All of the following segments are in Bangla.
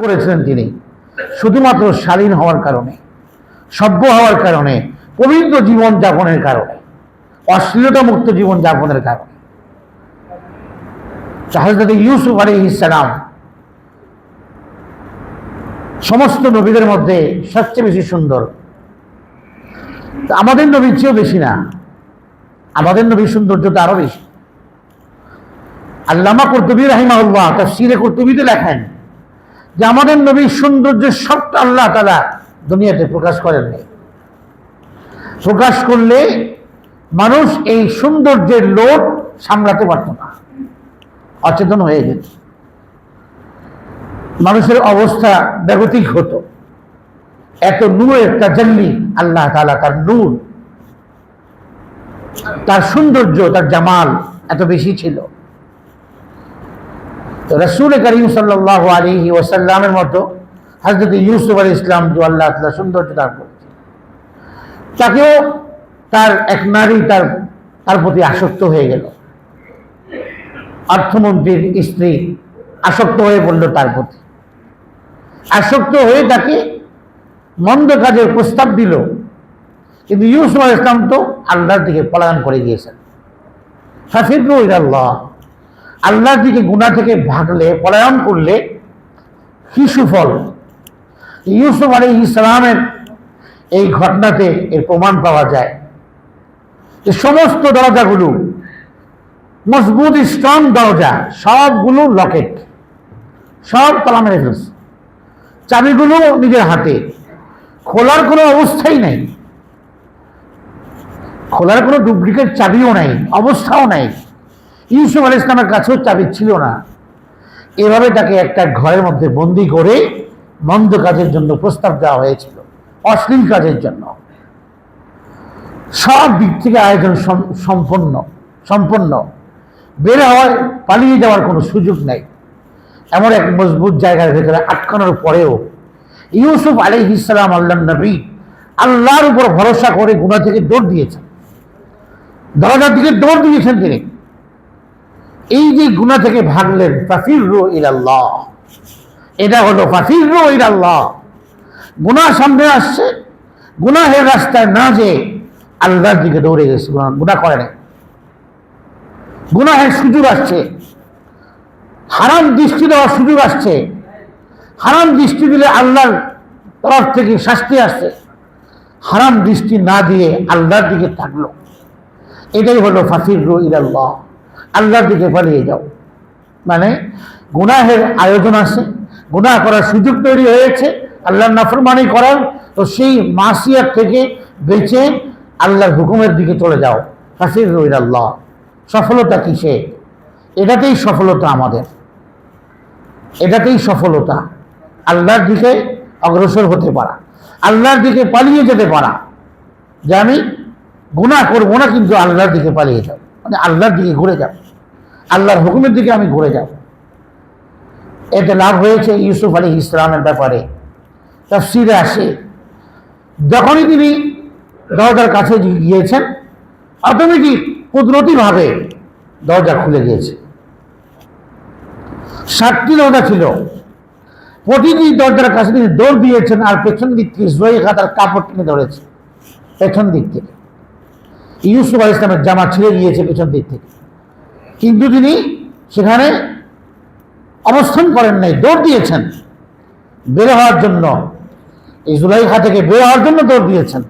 করেছিলেন তিনি। শুধুমাত্র শালীন হওয়ার কারণে, সভ্য হওয়ার কারণে, পবিত্র জীবন যাপনের কারণে, অশ্লীলতা মুক্ত জীবন যাপনের কারণে হজরত ইউসুফ আলী ইসালাম সমস্ত নবীদের মধ্যে সবচেয়ে বেশি সুন্দর। আমাদের নবীর চেয়েও বেশি না, আমাদের নবীর সৌন্দর্যতা আরও বেশি। আল্লামা কর্তুবী রাহিমাউল্লাহ তার সিরে কর্তুবীতে লেখেন যে আমাদের নবীর সৌন্দর্যের সবটা আল্লাহ তালা দুনিয়াতে প্রকাশ করেননি প্রকাশ করলে মানুষ এই সৌন্দর্যের লোভ সামলাতে পারত না। অচেতন হয়ে যেত। মানুষের অবস্থা বেগতিক হতো। এত নূরের তাজাল্লি আল্লাহ তালা তার নূর, তার সৌন্দর্য, তার জামাল এত বেশি ছিল। রসুল করিম সাল্লাহ আলী ওসাল্লামের মতো হজরত ইউসুফ আলী ইসলাম যে আল্লাহ তালা সৌন্দর্য দান করেছে। তাকেও তার এক নারী তার তার প্রতি আসক্ত হয়ে গেল। অর্থমন্ত্রীর স্ত্রী আসক্ত হয়ে পড়ল তার প্রতি। আসক্ত হয়ে তাকে মন্দ কাজের প্রস্তাব দিল। কিন্তু ইউসুফ আল ইসলাম তো আল্লাহর দিকে পলায়ন করে গিয়েছেন। হাফিজু আল্লাহ আল্লাহর দিকে গুণা থেকে ভাগলে পলায়ন করলে কি সুফল? ইউসুফ আলী ইসলামের এই ঘটনাতে এর প্রমাণ পাওয়া যায়। যে সমস্ত দরজাগুলো, মজবুত স্ট্রং দরজা, সবগুলো লকেট সব তালা মেরে ফেলছে চাবিগুলো নিজের হাতে। খোলার কোনো অবস্থাই নাই। খোলার কোনো ডুপ্লিকেট চাবিও নাই, অবস্থাও নাই। ইউসুফ আল ইসলামের কাছেও চাবি ছিল না। এভাবে তাকে একটা ঘরের মধ্যে বন্দি করে মন্দ কাজের জন্য প্রস্তাব দেওয়া হয়েছিল, অশ্লীল কাজের জন্য। সব দিক থেকে আয়োজন সম- সম্পন্ন সম্পন্ন। বের হওয়ার, পালিয়ে যাওয়ার কোনো সুযোগ নেই। এমন এক মজবুত জায়গার ভেতরে আটকানোর পরেও ইউসুফ আলী ইসলাম আল্লাহ নবী আল্লাহর উপর ভরসা করে গুণা থেকে দৌড় দিয়েছেন। দরজার দিকে দৌড় দিয়েছেন তিনি। এই যে গুণা থেকে ভাগলেন ফাফির ইলাল্লাহ। এটা হলো ফাফির রো ইলাল্লাহ। গুণা সামনে আসছে, গুনাহের রাস্তায় না যে আল্লাহর দিকে দৌড়ে গেছে গুনাহ করে নাই। গুনাহের সুযোগ আসছে, হারাম দৃষ্টি দেওয়ার সুযোগ আসছে। হারাম দৃষ্টি দিলে আল্লাহর তরফ থেকে শাস্তি আসছে। হারাম দৃষ্টি না দিয়ে আল্লাহর দিকে থাকল। এটাই হলো ফাসির রু ইলাল্লাহ। আল্লাহর দিকে পালিয়ে যাও। মানে গুনাহের আয়োজন আছে, গুনাহ করার সুযোগ তৈরি হয়েছে, আল্লাহর নাফরমানি করার, তো সেই মাসিয়ার থেকে বেঁচে আল্লাহর হুকুমের দিকে চলে যাও। ফাসির রু ইলাল্লাহ সফলতা কিসে এটাতেই সফলতা আমাদের। এটাতেই সফলতা। আল্লাহর দিকে অগ্রসর হতে পারা। আল্লাহর দিকে পালিয়ে যেতে পারা। যে আমি গুণা করব না, কিন্তু আল্লাহর দিকে পালিয়ে যাও মানে আল্লাহর দিকে ঘুরে যাব। আল্লাহর হুকুমের দিকে আমি ঘুরে যাব। এতে লাভ হয়েছে ইউসুফ আলী ইসলামের ব্যাপারে। তফসিরে আসে, যখনই তিনি দরজার কাছে গিয়েছেন, অটোমেটিক কুদরতিভাবে দরজা খুলে গিয়েছে। সাতটি দরজা ছিল। প্রতিটি দরজার কাছে তিনি দৌড় দিয়েছেন আর পেছন দিক থেকে জয়ী খাতার কাপড় টেনে ধরেছে। পেছন দিক থেকে। ইউসুফ আল ইসলামের জামা ছিঁড়ে গিয়েছে পেছন দিক থেকে। কিন্তু তিনি সেখানে অবস্থান করেন নাই, দৌড় দিয়েছেন। বের হওয়ার জন্য, এই জুলাইখা থেকে বের হওয়ার জন্য দৌড় দিয়েছেন।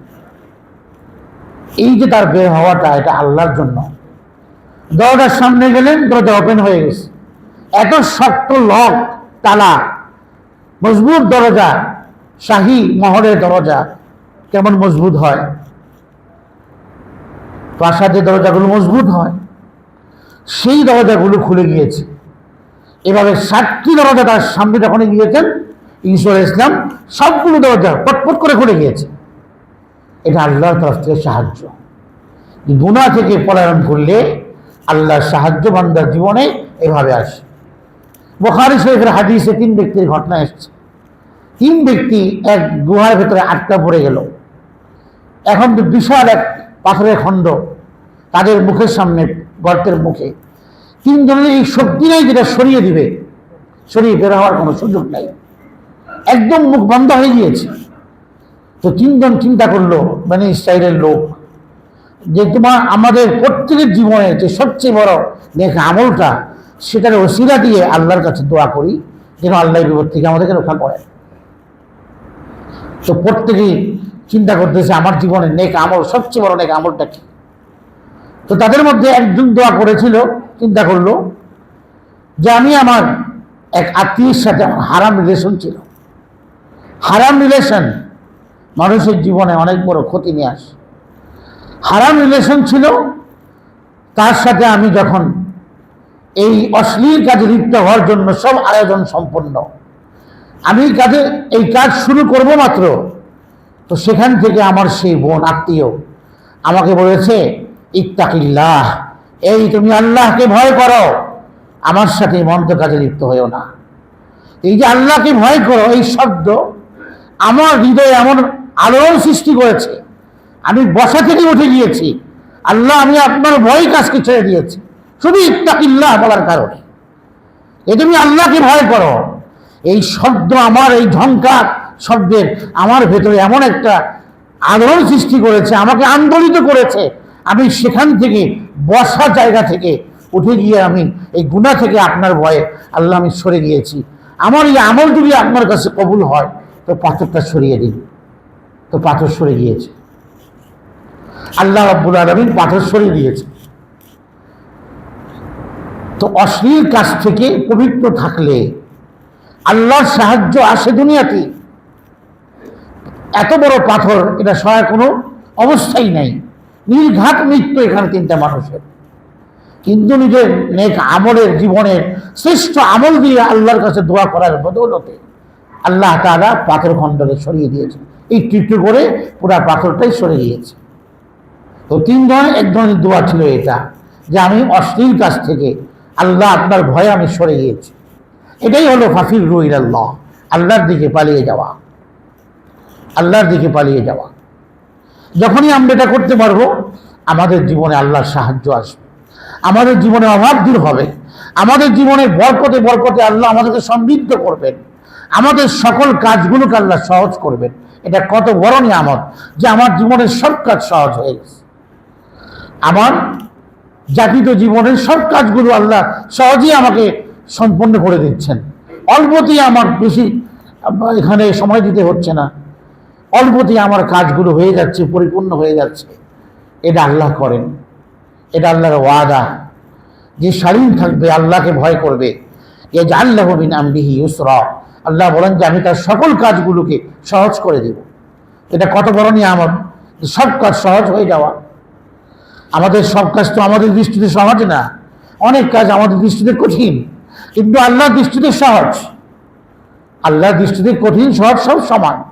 এই যে তার বের হওয়াটা, এটা আল্লাহর জন্য। দরজার সামনে গেলেন, দরজা ওপেন হয়ে গেছে। এত শক্ত লক, তালা, মজবুত দরজা, শাহী মহলের দরজা কেমন মজবুত হয়? প্রাসাদের দরজাগুলো মজবুত হয়, সেই দরজাগুলো খুলে গিয়েছে এভাবে সাতটি দরজা তার সামনে যখন গিয়েছেন ঈশ্বর ইসলাম সবগুলো দরজা পটপট করে খুলে গিয়েছে এটা আল্লাহর তরফ থেকে সাহায্য। গুণা থেকে পলায়ন করলে আল্লাহর সাহায্য বান্দার জীবনে এভাবে আসে। বোখারি শরীফের হাদিসে তিন ব্যক্তির ঘটনা এসছে। তিন ব্যক্তি এক গুহার ভেতরে আটকা পড়ে গেল। এখন তো বিশাল এক পাথরের খণ্ড। তাদের মুখের সামনে, গর্তের মুখে। তিনজনের এই শক্তি নাই যেটা সরিয়ে দিবে। সরিয়ে বের হওয়ার কোনো সুযোগ নাই। একদম মুখ বন্ধ হয়ে গিয়েছে। তো তিনজন চিন্তা করল মানে ইসরায়েলের লোক, যে তোমার আমাদের প্রত্যেকের জীবনে যে সবচেয়ে বড় নেক আমলটা, সেটার ওসিলা দিয়ে আল্লাহর কাছে দোয়া করি, যেন আল্লাহ বিপদ থেকে আমাদেরকে রক্ষা করে তো প্রত্যেকেই চিন্তা করতেছে, আমার জীবনে নেক আমল, সবচেয়ে বড় নেক আমলটা কি? তো তাদের মধ্যে একজন দোয়া করেছিল, চিন্তা করল যে আমি আমার এক আত্মীয়ের সাথে আমার হারাম রিলেশন ছিল। হারাম রিলেশন মানুষের জীবনে অনেক বড় ক্ষতি নিয়ে আসে। হারাম রিলেশন ছিল, তার সাথে আমি যখন এই অশ্লীল কাজে লিপ্ত হওয়ার জন্য সব আয়োজন সম্পন্ন, আমি কাজে, এই কাজ শুরু করব মাত্র, তো সেখান থেকে আমার সেই বোন আত্মীয় আমাকে বলেছে ইত্তাকিল্লাহ, এই তুমি আল্লাহকে ভয় করো, আমার সাথে মন্ত্র কাজে লিপ্ত হয়েও না। এই যে আল্লাহকে ভয় করো, এই শব্দ আমার হৃদয়ে এমন আলোড়ন সৃষ্টি করেছে, আমি বসা থেকে উঠে গিয়েছি, আল্লাহ, আমি আপনার ভয় কাজকে ছেড়ে দিয়েছি। শুধু ইত্তাকিল্লাহ বলার কারণে। এই তুমি আল্লাহকে ভয় করো, এই শব্দ আমার, এই ঝঙ্কার শব্দের আমার ভেতরে এমন একটা আলোড়ন সৃষ্টি করেছে, আমাকে আন্দোলিত করেছে আমি সেখান থেকে বসা জায়গা থেকে উঠে গিয়ে আমি এই গুণা থেকে আপনার ভয়ে আল্লাহ আমি সরে গিয়েছি। আমার এই আমল যদি আপনার কাছে কবুল হয়, তো পাথরটা সরিয়ে দিন। তো পাথর সরে গিয়েছে। আল্লাহ রাব্বুল আলমিন পাথর সরিয়ে দিয়েছে তো অশ্লীল কাজ থেকে পবিত্র থাকলে আল্লাহর সাহায্য আসে দুনিয়াতে। এত বড় পাথর, এটা সহায় কোনো অবস্থাই নাই। নির্ঘাত মৃত্যু এখানে তিনটা মানুষের। কিন্তু নিজের নেক আমলের জীবনের শ্রেষ্ঠ আমল দিয়ে আল্লাহর কাছে দোয়া করার বদৌলতে আল্লাহ তারা পাথর খণ্ডকে সরিয়ে দিয়েছে একটু একটু করে পুরা পাথরটাই সরে গিয়েছে। তো তিন ধরনের, এক ধরনের দোয়া ছিল এটা, যে আমি অশ্লীল কাছ থেকে আল্লাহ আপনার ভয়ে আমি সরে গিয়েছি। এটাই হলো ফাফির রুইল আল্লাহ আল্লাহর দিকে পালিয়ে যাওয়া। আল্লাহর দিকে পালিয়ে যাওয়া। যখনই আমরা এটা করতে পারব, আমাদের জীবনে আল্লাহর সাহায্য আসবে। আমাদের জীবনে অভাব দূর হবে। আমাদের জীবনের বরকতে বরকতে আল্লাহ আমাদেরকে সমৃদ্ধ করবেন। আমাদের সকল কাজগুলোকে আল্লাহ সহজ করবেন। এটা কত বড় নিয়ামত যে আমার জীবনের সব কাজ সহজ হয়ে গেছে। আমার জাতিত জীবনের সব কাজগুলো আল্লাহ সহজেই আমাকে সম্পন্ন করে দিচ্ছেন। অল্পতেই আমার বেশি এখানে সময় দিতে হচ্ছে না। অল্পতেই আমার কাজগুলো হয়ে যাচ্ছে, পরিপূর্ণ হয়ে যাচ্ছে। এটা আল্লাহ করেন। এটা আল্লাহর ওয়াদা। যে স্বাধীন থাকবে, আল্লাহকে ভয় করবে। এ যে আল্লাহ বিন আমবিহি ইউসরা। আল্লাহ বলেন যে, আমি তার সকল কাজগুলোকে সহজ করে দেব। এটা কত বড় যে সব কাজ সহজ হয়ে যাওয়া। আমাদের সব কাজ তো আমাদের দৃষ্টিতে সহজ না। অনেক কাজ আমাদের দৃষ্টিতে কঠিন। কিন্তু আল্লাহর দৃষ্টিতে সহজ। আল্লাহর দৃষ্টিতে কঠিন সহজ সব সমান।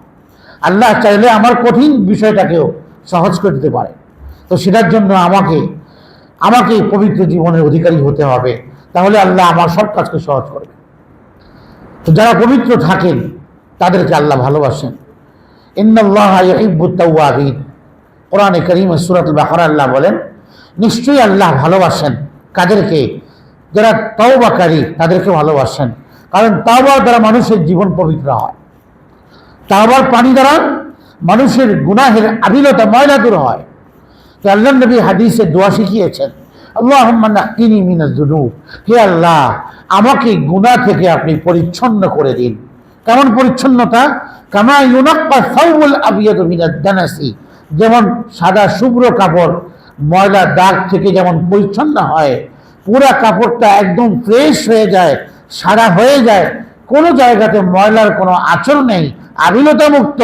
আল্লাহ চাইলে আমার কঠিন বিষয়টাকেও সহজ করে দিতে পারে। তো সেটার জন্য আমাকে আমাকে পবিত্র জীবনের অধিকারী হতে হবে। তাহলে আল্লাহ আমার সব কাজকে সহজ করবে। তো যারা পবিত্র থাকেন, তাদেরকে আল্লাহ ভালোবাসেন। তাওয়াবিন কোরআনে করিম সুরাতুল বাকারা আল্লাহ বলেন, নিশ্চয়ই আল্লাহ ভালোবাসেন কাদেরকে, যারা তওবাকারী তাদেরকে ভালোবাসেন। কারণ তাওবার দ্বারা মানুষের জীবন পবিত্র হয়। তাওবার পানি দ্বারা মানুষের গুনাহের আবিলতা ময়লা দূর হয়। তো আল্লাহ নবী হাদিসে দোয়া শিখিয়েছেন আল্লাহ হে আল্লাহ, আমাকে গুনাহ থেকে আপনি পরিচ্ছন্ন করে দিন। কেমন পরিচ্ছন্নতা? কামা ইউনাক্কা সাউল আবিয়াদ মিনাদ দানাসি। যেমন সাদা শুভ্র কাপড় ময়লা দাগ থেকে যেমন পরিচ্ছন্ন হয়, পুরা কাপড়টা একদম ফ্রেশ হয়ে যায়, সাদা হয়ে যায়। কোনো জায়গাতে ময়লার কোনো আচর নেই আবিলতা মুক্ত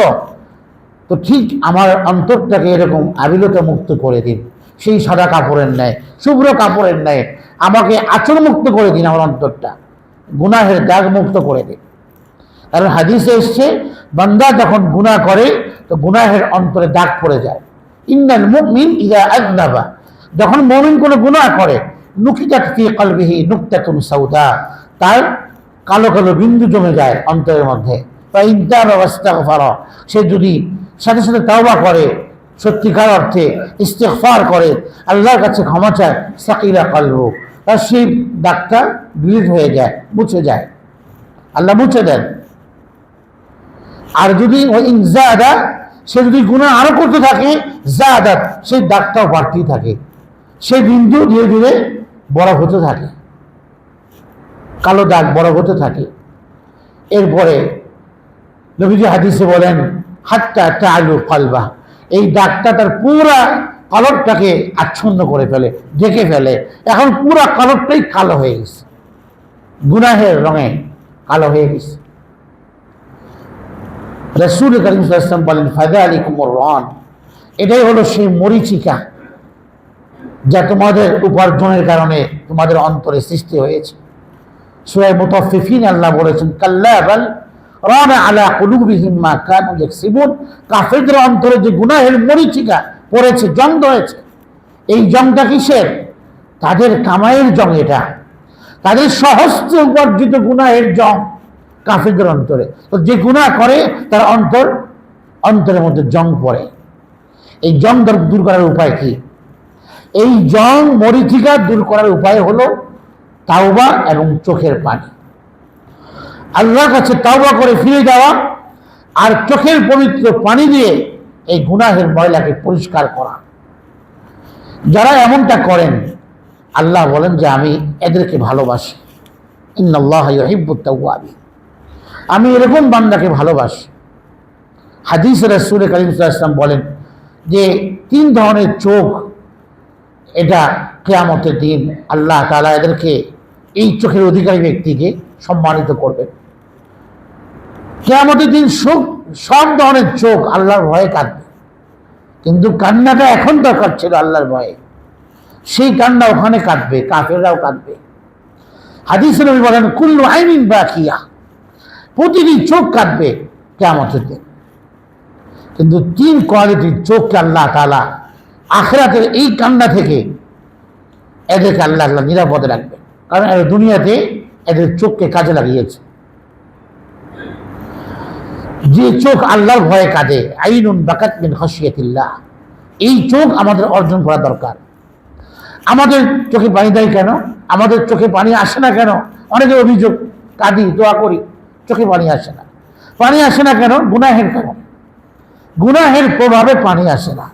তো ঠিক আমার অন্তরটাকে এরকম আবিলতা মুক্ত করে দিন। সেই সাদা কাপড়ের ন্যায়, শুভ্র কাপড়ের ন্যায় আমাকে আচর মুক্ত করে দিন আমার অন্তরটা। গুনাহের দাগ মুক্ত করে দিন। কারণ হাদিসে এসছে, বান্দা যখন গুনাহ করে, তো গুনাহের অন্তরে দাগ পড়ে যায়। ইন্নাল মুমিন ইজা আযনাবা যখন মুমিন কোনো গুনাহ করে, নুকিতাত ফি কলবিহি নুকতাতুন সাউদা। তার কালো কালো বিন্দু জমে যায় অন্তরের মধ্যে। সে যদি সাথে সাথে তাওবা করে, সত্যিকার অর্থে ইস্তেগফার করে, আল্লাহর কাছে ক্ষমা চায়, সাকিরা কলব। তার সেই দাগটা ডিলিট হয়ে যায়, মুছে যায়। আল্লাহ মুছে দেন। আর যদি ওই ইনজাদা সে যদি গুণা আরও করতে থাকে জাদাত সেই দাগটাও বাড়তেই থাকে। সেই বিন্দু ধীরে ধীরে বড় হতে থাকে। কালো দাগ বড় হতে থাকে। এরপরে নবীজি হাদিসে বলেন হাতটা একটা আলু কালবা। এই দাগটা তার পুরা কালরটাকে আচ্ছন্ন করে ফেলে, ঢেকে ফেলে। এখন পুরা কালরটাই কালো হয়ে গেছে। গুনাহের রঙে কালো হয়ে গেছে। রসুল করিম সাল্লাম বলেন ফায়দা আলী কুমর রন। এটাই হলো সেই মরিচিকা যা তোমাদের উপার্জনের কারণে তোমাদের অন্তরে সৃষ্টি হয়েছে। সুরাই মুতাফিফিন আল্লাহ বলেছেন, কাল্লা রান আলা কুলুবিহিম মা কানু ইয়াকসিবুন। অন্তরে যে গুনাহের মরিচিকা পড়েছে, জং ধরেছে, এই জংটা কিসের? তাদের কামাইয়ের জং এটা। তাদের সহস্র উপার্জিত গুনাহের জং কাফেরদের অন্তরে। তো যে গুনাহ করে, তার অন্তর, অন্তরের মধ্যে জং পড়ে। এই জং দূর করার উপায় কি? এই জং মরিচিকা দূর করার উপায় হলো তাওবা এবং চোখের পানি। আল্লাহর কাছে তাওবা করে ফিরে যাওয়া আর চোখের পবিত্র পানি দিয়ে এই গুনাহের ময়লাকে পরিষ্কার করা। যারা এমনটা করেন, আল্লাহ বলেন যে আমি এদেরকে ভালোবাসি। আমি এরকম বান্দাকে ভালোবাসি। হাদিস রাসূল করিম ওয়াসাল্লাম বলেন যে তিন ধরনের চোখ এটা কেয়ামতের দিন আল্লাহ তাআলা এদেরকে এই চোখের অধিকারী ব্যক্তিকে সম্মানিত করবেন। কেয়ামতের দিন সুখ, সব ধরনের চোখ আল্লাহর ভয়ে কাঁদবে। কিন্তু কান্নাটা এখন দরকার ছিল আল্লাহর ভয়ে। সেই কান্না ওখানে কাঁদবে, কাফেররাও কাঁদবে। হাদিস নবী বলেন, কুল্লু আইমিন বাকিয়া। প্রতিটি চোখ কাঁদবে কেমতের দিন। কিন্তু তিন কোয়ালিটির চোখকে আল্লাহ তালা আখরাতের এই কান্না থেকে এদেরকে আল্লাহ আল্লাহ নিরাপদে রাখবে। কারণ এরা দুনিয়াতে এদের চোখকে কাজে লাগিয়েছে। যে চোখ আল্লাহর ভয়ে কাঁদে, আইনুন বাকাত মিন খসিয়াতিল্লাহ এই চোখ আমাদের অর্জন করা দরকার। আমাদের চোখে পানি দেয় কেন? আমাদের চোখে পানি আসে না কেন? অনেকে অভিযোগ, কাঁদি, দোয়া করি, চোখে পানি আসে না। পানি আসে না কেন? গুনাহের কারণ। গুনাহের প্রভাবে পানি আসে না।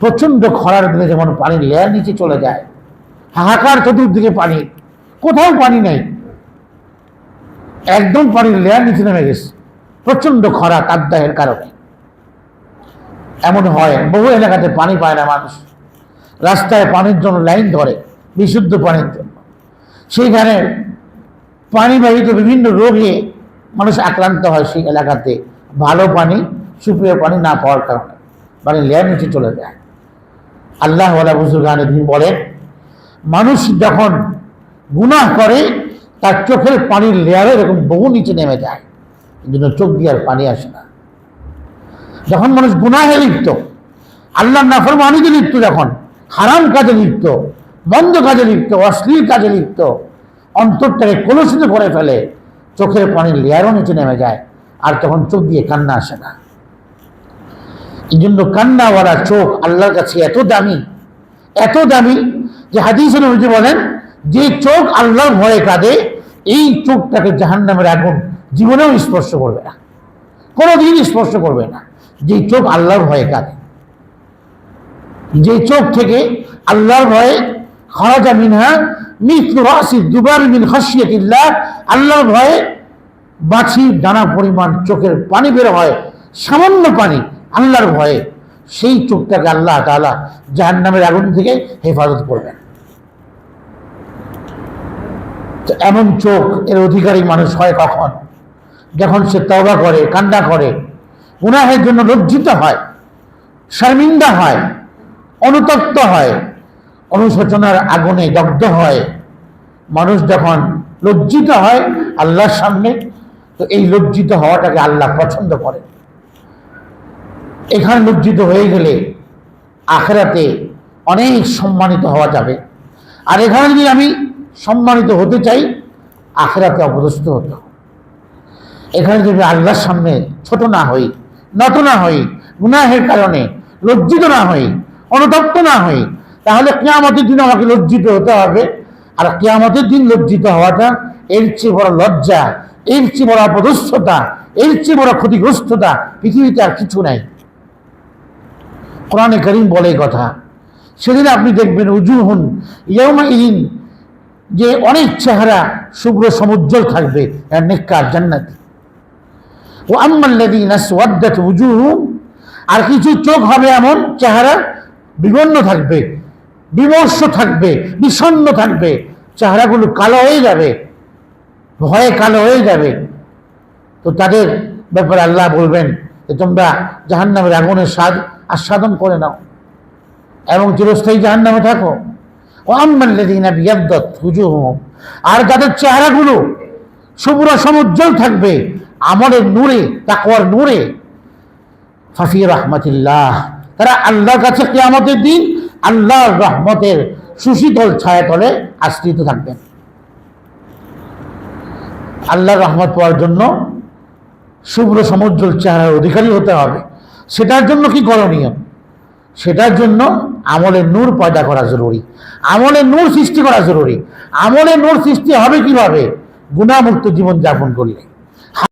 প্রচণ্ড খরার দিনে যেমন পানির লেয়ার নিচে চলে যায়, হাহাকার চতুর্দিকে পানি, কোথাও পানি নেই। একদম পানির লেয়ার নিচে নেমে গেছে। প্রচণ্ড খরা তাপদাহের কারণে। এমন হয়, বহু এলাকাতে পানি পায় না মানুষ। রাস্তায় পানির জন্য লাইন ধরে, বিশুদ্ধ পানির জন্য। সেইখানে পানিবাহিত বিভিন্ন রোগে মানুষ আক্রান্ত হয় সেই এলাকাতে। ভালো পানি, সুপ্রিয় পানি না পাওয়ার কারণে। মানে লেয়ার নিচে চলে যায়। আল্লাহ বুজুর্গানে তিনি বলেন, মানুষ যখন গুনাহ করে, তার চোখের পানির লেয়ারে এরকম বহু নিচে নেমে যায়। জন্য চোখ দিয়ে আর পানি আসে না। যখন মানুষ গুনাহে লিপ্ত আল্লাহ নাফরমানিতে লিপ্ত যখন, হারাম কাজে লিপ্ত, মন্দ কাজে লিপ্ত, অশ্লীল কাজে লিপ্ত, অন্তরটাকে কলুষিত করে ফেলে, চোখের পানির লেয়ারও নিচে নেমে যায়, আর তখন চোখ দিয়ে কান্না আসে না। এই জন্য কান্নাওয়ালা চোখ আল্লাহর কাছে এত দামি এত দামি যে হাদিস বলেন, যে চোখ আল্লাহর ভয়ে কাঁদে এই চোখটাকে জাহান্নামের আগুন জীবনেও স্পর্শ করবে না। কোনোদিন স্পর্শ করবে না। যে চোখ আল্লাহর ভয়ে কাঁদে। যে চোখ থেকে আল্লাহর ভয়ে খরাজা মিনহা মিথু রাসি দুবার মিন খাসিয়াতিল্লাহ আল্লাহর ভয়ে বাছি ডানা পরিমাণ চোখের পানি বের হয়, সামান্য পানি আল্লাহর ভয়ে, সেই চোখটাকে আল্লাহ তাআলা জাহান্নামের আগুন থেকে হেফাজত করবেন। তো এমন চোখ এর অধিকারী মানুষ হয় কখন? যখন সে তবা করে, কান্না করে, গুনাহের জন্য লজ্জিত হয়, শর্মিন্দা হয়, অনুতপ্ত হয়, অনুশোচনার আগুনে দগ্ধ হয়, মানুষ যখন লজ্জিত হয় আল্লাহর সামনে, তো এই লজ্জিত হওয়াটাকে আল্লাহ পছন্দ করে। এখানে লজ্জিত হয়ে গেলে আখেরাতে অনেক সম্মানিত হওয়া যাবে। আর এখানে যদি আমি সম্মানিত হতে চাই, আখেরাতে অপদস্থ হতে এখানে যদি আল্লাহর সামনে ছোট না হই, নত না হই, গুনাহের কারণে লজ্জিত না হই, অনুতপ্ত না হই, তাহলে কেয়ামতের দিন আমাকে লজ্জিত হতে হবে। আর কেয়ামতের দিন লজ্জিত হওয়াটা এর চেয়ে বড় লজ্জা, এর চেয়ে বড় অপদস্থতা, এর চেয়ে বড় ক্ষতিগ্রস্ততা পৃথিবীতে আর কিছু নাই। কোরআনে করিম বলে কথা। সেদিন আপনি দেখবেন উজুহন ইয়মা ইদিন যে অনেক চেহারা শুভ্র সমুজ্জ্বল থাকবে আর নেককার জান্নাতি। ও আম্মাল্লাদিন আর কিছু চোখ হবে এমন চেহারা বিবন্ন থাকবে, বিমর্ষ থাকবে, বিষণ্ণ থাকবে, চেহারাগুলো কালো হয়ে যাবে, ভয়ে কালো হয়ে যাবে। তো তাদের ব্যাপারে আল্লাহ বলবেন যে, তোমরা জাহান্নামের আগুনের স্বাদ আস্বাদন করে নাও এবং চিরস্থায়ী জাহান্নামে থাকো। আর যাদের চেহারাগুলো শুভ্র সমুজ্জ্বল থাকবে, আমলের নূরে, তাকওয়ার নূরে, ফাফি রহমতিল্লাহ, তারা আল্লাহর কাছে কিয়ামতের দিন আল্লাহর রহমতের সুশীতল ছায়াতলে আশ্রিত থাকবেন। আল্লাহর রহমত পাওয়ার জন্য শুভ্র সমুজ্জ্বল চেহারার অধিকারী হতে হবে। সেটার জন্য কি করণীয়? সেটার জন্য আমলের নূর পয়দা করা জরুরি। আমলের নূর সৃষ্টি করা জরুরি। আমলের নূর সৃষ্টি হবে কীভাবে? গুণামুক্ত জীবন যাপন করলে।